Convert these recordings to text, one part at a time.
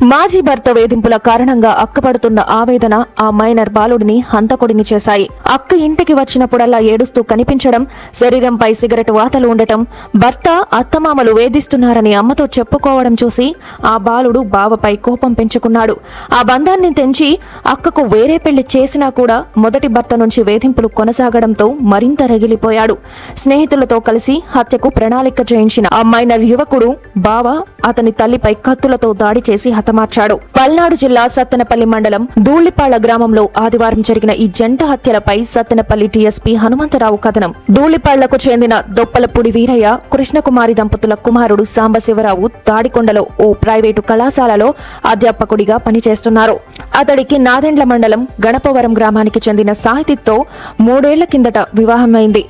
మాజీ భర్త వేధింపుల కారణంగా అక్కపడుతున్న ఆవేదన ఆ మైనర్ బాలుడిని హంతకుడిని చేశాయి. అక్క ఇంటికి వచ్చినప్పుడల్లా ఏడుస్తూ కనిపించడం శరీరంపై సిగరెట్ వాతలు ఉండటం భర్త అత్తమామలు వేధిస్తున్నారని అమ్మతో చెప్పుకోవడం చూసి ఆ బాలుడు బావపై కోపం పెంచుకున్నాడు. ఆ బంధాన్ని తెంచి అక్కకు వేరే పెళ్ళి చేసినా కూడా మొదటి భర్త నుంచి వేధింపులు కొనసాగడంతో మరింత రగిలిపోయాడు. స్నేహితులతో కలిసి హత్యకు ప్రణాళిక చేయించిన ఆ మైనర్ యువకుడు బావ అతని తల్లిపై కత్తులతో దాడి చేసి హతమార్చాడు. పల్నాడు జిల్లా సత్తెనపల్లి మండలం ధూళిపాళ్ళ గ్రామంలో ఆదివారం జరిగిన ఈ జంట హత్యలపై సత్తెనపల్లి టీఎస్పీ హనుమంతరావు కథనం. ధూళిపాళ్ళకు చెందిన దొప్పలపూడి వీరయ్య కృష్ణకుమారి దంపతుల కుమారుడు సాంబశివరావు తాడికొండలో ఓ ప్రైవేటు కళాశాలలో అధ్యాపకుడిగా పనిచేస్తున్నారు. అతడికి నాదెండ్ల మండలం గణపవరం గ్రామానికి చెందిన సాహితితో మూడేళ్ళ కిందట వివాహమైంది.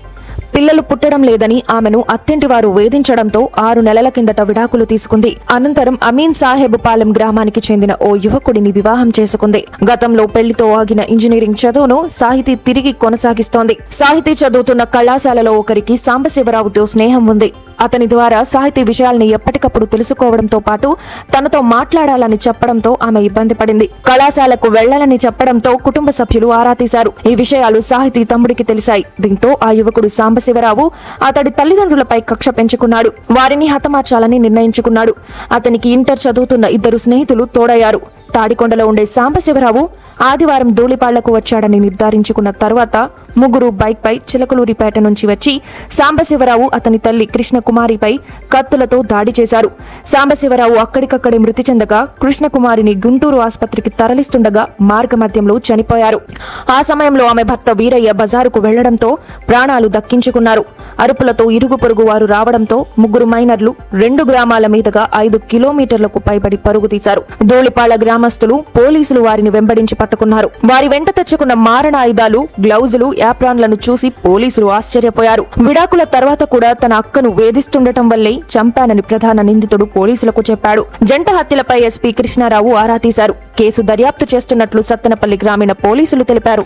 పిల్లలు పుట్టడం లేదని ఆమెను అత్తింటి వారు వేధించడంతో ఆరు నెలల కిందట విడాకులు తీసుకుంది. అనంతరం అమీన్ సాహెబ్ పాలెం గ్రామానికి చెందిన ఓ యువకుడిని వివాహం చేసుకుంది. గతంలో పెళ్ళితో ఆగిన ఇంజనీరింగ్ చదువును సాహితీ తిరిగి కొనసాగిస్తోంది. సాహితీ చదువుతున్న కళాశాలలో ఒకరికి సాంబశివరావుతో స్నేహం ఉంది. అతని ద్వారా సాహితీ విషయాల్ని ఎప్పటికప్పుడు తెలుసుకోవడంతో పాటు తనతో మాట్లాడాలని చెప్పడంతో ఆమె ఇబ్బంది పడింది. కళాశాలకు వెళ్ళాలని చెప్పడంతో కుటుంబ సభ్యులు ఆరా తీశారు. ఈ విషయాలు సాహితీ తమ్ముడికి తెలిసాయి. దీంతో ఆ యువకుడు సాంబశివరావు అతడి తల్లిదండ్రులపై కక్ష పెంచుకున్నాడు. వారిని హతమార్చాలని నిర్ణయించుకున్నాడు. అతనికి ఇంటర్ చదువుతున్న ఇద్దరు స్నేహితులు తోడయ్యారు. తాడికొండలో ఉండే సాంబశివరావు ఆదివారం ధూళిపాళ్ళకు వచ్చాడని నిర్ధారించుకున్న తర్వాత ముగ్గురు బైక్ పై చిలకలూరిపేట నుంచి వచ్చి సాంబశివరావు అతని తల్లి కృష్ణకుమారిపై కత్తులతో దాడి చేశారు. సాంబశివరావు అక్కడికక్కడే మృతి చెందగా కృష్ణకుమారిని గుంటూరు ఆసుపత్రికి తరలిస్తుండగా మార్గమధ్యంలో చనిపోయారు. ఆ సమయంలో ఆమె భర్త వీరయ్య బజారుకు వెళ్ళడంతో ప్రాణాలు దక్కించుకున్నారు. అరుపులతో ఇరుగు పొరుగు వారు రావడంతో ముగ్గురు మైనర్లు రెండు గ్రామాల మీదుగా ఐదు కిలోమీటర్లకు పైబడి పరుగు తీశారు. ధూళిపాళ్ళ గ్రామస్తులు పోలీసులు వారిని వెంబడించి పట్టుకున్నారు. వారి వెంట తెచ్చుకున్న మారణ ఆయుధాలు గ్లౌజులు యాప్రాన్లను చూసి పోలీసులు ఆశ్చర్యపోయారు. విడాకుల తర్వాత కూడా తన అక్కను వేధిస్తుండటం వల్లే చంపానని ప్రధాన నిందితుడు పోలీసులకు చెప్పాడు. జంట హత్యలపై ఎస్పీ కృష్ణారావు ఆరా తీశారు. కేసు దర్యాప్తు చేస్తున్నట్లు సత్తెనపల్లి గ్రామీణ పోలీసులు తెలిపారు.